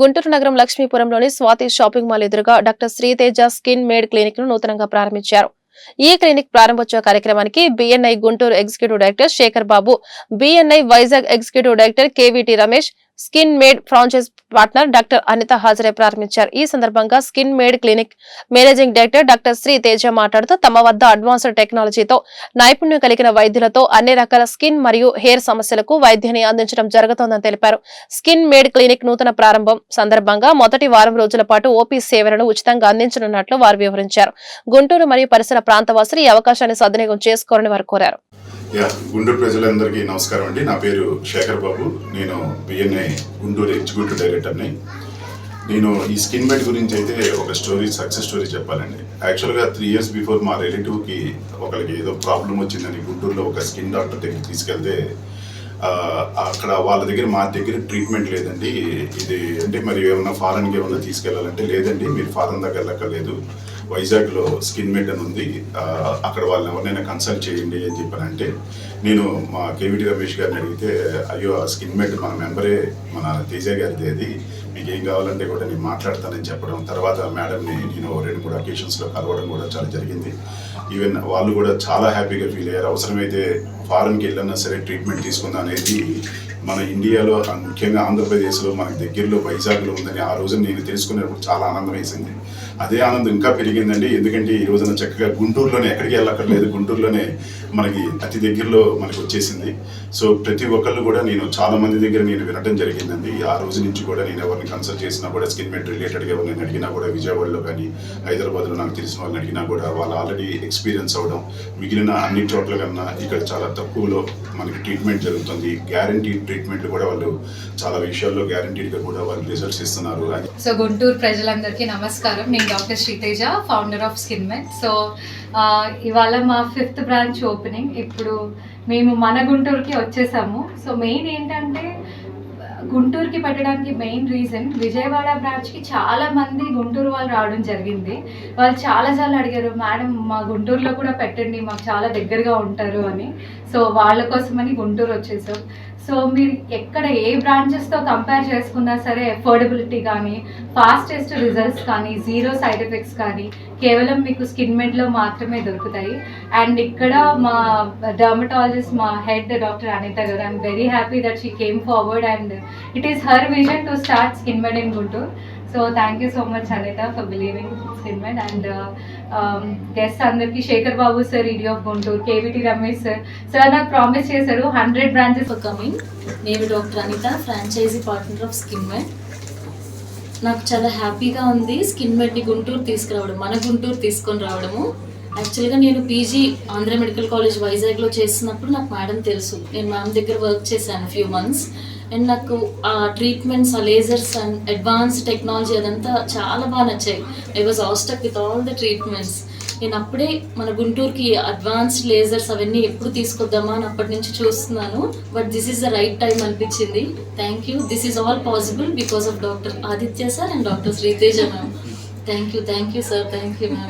గుంటూరు నగరం లక్ష్మీపురంలోని Swathi shopping mall ఎదురుగా డాక్టర్ శ్రీతేజ స్కిన్ మేడ్ క్లినిక్ను నూతనంగా ప్రారంభించారు. ఈ క్లినిక్ ప్రారంభోత్సవ కార్యక్రమానికి BNI Guntur executive director Shekar Babu BNI Vizag executive director KVT Ramesh Skin Med franchise partner doctor Anitha హాజరై ప్రారంభించారు. ఈ సందర్భంగా Skin Med clinic managing director doctor Sri Teja మాట్లాడుతూ తమ వద్ద అడ్వాన్స్డ్ టెక్నాలజీతో నైపుణ్యం కలిగిన వైద్యులతో అన్ని రకాల స్కిన్ మరియు హెయిర్ సమస్యలకు వైద్యాన్ని అందించడం జరుగుతోందని తెలిపారు. స్కిన్ మేడ్ క్లినిక్ నూతన ప్రారంభం సందర్భంగా మొదటి వారం రోజుల పాటు ఓపీ సేవలను ఉచితంగా అందించనున్నట్లు వారు వివరించారు. గుంటూరు మరియు పరిసర ప్రాంతవాసులు ఈ అవకాశాన్ని సద్వినియోగం చేసుకోరని వారు కోరారు. యా గుంటూరు ప్రజలందరికీ నమస్కారం అండి. నా పేరు శేఖర్ బాబు. నేను బిఎన్ఏ గుంటూరు ఎగ్జిక్యూటివ్ డైరెక్టర్ని. నేను ఈ స్కిన్ బెడ్ గురించి అయితే ఒక స్టోరీ సక్సెస్ స్టోరీ చెప్పాలండి. యాక్చువల్గా త్రీ ఇయర్స్ బిఫోర్ మా రిలేటివ్కి ఒకరికి ఏదో ప్రాబ్లం వచ్చిందని గుంటూరులో ఒక స్కిన్ డాక్టర్ దగ్గరికి తీసుకెళ్తే అక్కడ వాళ్ళ దగ్గర మా దగ్గర ట్రీట్మెంట్ లేదండి. ఇది అంటే మరి ఏమన్నా ఫారెన్కి ఏమన్నా తీసుకెళ్ళాలంటే లేదండి. మీరు ఫారెన్ దగ్గర లేదు వైజాగ్లో స్కిన్ మెడ్ అని ఉంది అక్కడ వాళ్ళని ఎవరినైనా కన్సల్ట్ చేయండి అని చెప్పానంటే నేను మా కేవీటీ రమేష్ గారిని అడిగితే అయ్యో ఆ స్కిన్ మెడ్ మన మెంబరే మన తేజ గారిది అది. మీకు ఏం కావాలంటే కూడా నేను మాట్లాడతానని చెప్పడం. తర్వాత మేడంని నేను రెండు మూడు అకేషన్స్లో కలవడం కూడా చాలా జరిగింది. ఈవెన్ వాళ్ళు కూడా చాలా హ్యాపీగా ఫీల్ అయ్యారు. అవసరమైతే ఫారెన్కి వెళ్ళినా సరే ట్రీట్మెంట్ తీసుకుందాం అనేది మన ఇండియాలో ముఖ్యంగా ఆంధ్రప్రదేశ్లో మనకి దగ్గరలో వైజాగ్లో ఉందని ఆ రోజు నేను తెలుసుకున్నప్పుడు చాలా ఆనందం వేసింది అదే ఆనందం ఇంకా పెరిగిందండి. ఎందుకంటే ఈ రోజున చక్కగా గుంటూరులోనే ఎక్కడికి వెళ్ళక్కర్లేదు గుంటూరులోనే మనకి అతి దగ్గరలో మనకి వచ్చేసింది. సో ప్రతి ఒక్కళ్ళు కూడా నేను చాలా మంది దగ్గర నేను వినటం జరిగిందండి. ఆ రోజు నుంచి కూడా నేను ఎవరిని కన్సల్ట్ చేసినా కూడా స్కిన్ మెట్ రిలేటెడ్గా ఎవరిని అడిగినా కూడా విజయవాడలో కానీ హైదరాబాద్లో నాకు తెలిసిన వాళ్ళని అడిగినా కూడా వాళ్ళు ఆల్రెడీ ఎక్స్పీరియన్స్ అవ్వడం మిగిలిన అన్ని చోట్ల కన్నా ఇక్కడ చాలా తక్కువలో మనకి ట్రీట్మెంట్ జరుగుతుంది. గ్యారంటీ ట్రీట్మెంట్ కూడా వాళ్ళు చాలా విషయాల్లో గ్యారంటీడ్గా కూడా వాళ్ళు రిజల్ట్స్ ఇస్తున్నారు. సో గుంటూరు ప్రజలందరికీ నమస్కారం. నేను doctor Sriteja founder of Skin Med so ఇవాళ మా ఫిఫ్త్ బ్రాంచ్ ఓపెనింగ్ ఇప్పుడు మేము మన గుంటూరుకి వచ్చేసాము. సో మెయిన్ ఏంటంటే గుంటూరుకి పెట్టడానికి మెయిన్ రీజన్ విజయవాడ బ్రాంచ్కి చాలా మంది గుంటూరు వాళ్ళు రావడం జరిగింది. వాళ్ళు చాలాసార్లు అడిగారు మేడం మా గుంటూరులో కూడా పెట్టండి మాకు చాలా దగ్గరగా ఉంటారు అని. సో వాళ్ళ కోసమని గుంటూరు వచ్చేసాం. సో మీరు ఎక్కడ ఏ బ్రాంచెస్తో కంపేర్ చేసుకున్నా సరే అఫోర్డబిలిటీ కానీ ఫాస్టెస్ట్ రిజల్ట్స్ కానీ జీరో సైడ్ ఎఫెక్ట్స్ కానీ కేవలం మీకు స్కిన్ మెడ్లో మాత్రమే దొరుకుతాయి. అండ్ ఇక్కడ మా డర్మటాలజిస్ట్ మా హెడ్ డాక్టర్ అనిత గారు I'm very happy that she came forward and it is her vision to start Skin Med in Guntur so thank you so much Anitha for believing Skin Med and guest అందరికీ Shekar Babu sir ED of Guntur KVT Ramesh sir sir నాకు promise చేశారు hundred branches coming నేను doctor Anitha franchisee partner of Skin Med నాకు చాలా హ్యాపీగా ఉంది skin మెడ్ని Guntur తీసుకురావడం మన గుంటూరు తీసుకొని రావడము. యాక్చువల్గా నేను పీజీ ఆంధ్ర మెడికల్ కాలేజ్ వైజాగ్లో చేస్తున్నప్పుడు నాకు మేడం తెలుసు. నేను మ్యామ్ దగ్గర వర్క్ చేశాను ఫ్యూ మంత్స్ అండ్ నాకు ఆ ట్రీట్మెంట్స్ ఆ లేజర్స్ అండ్ అడ్వాన్స్ టెక్నాలజీ అదంతా చాలా బాగా నచ్చాయి. I was awestruck with all the treatments నేను అప్పుడే మన గుంటూరుకి అడ్వాన్స్డ్ లేజర్స్ అవన్నీ ఎప్పుడు తీసుకొద్దామా అని అప్పటి నుంచి చూస్తున్నాను. But this is the right time అనిపించింది. Thank you this is all possible because of doctor Aditya sir and doctor Sriteja ma'am thank you thank you sir thank you ma'am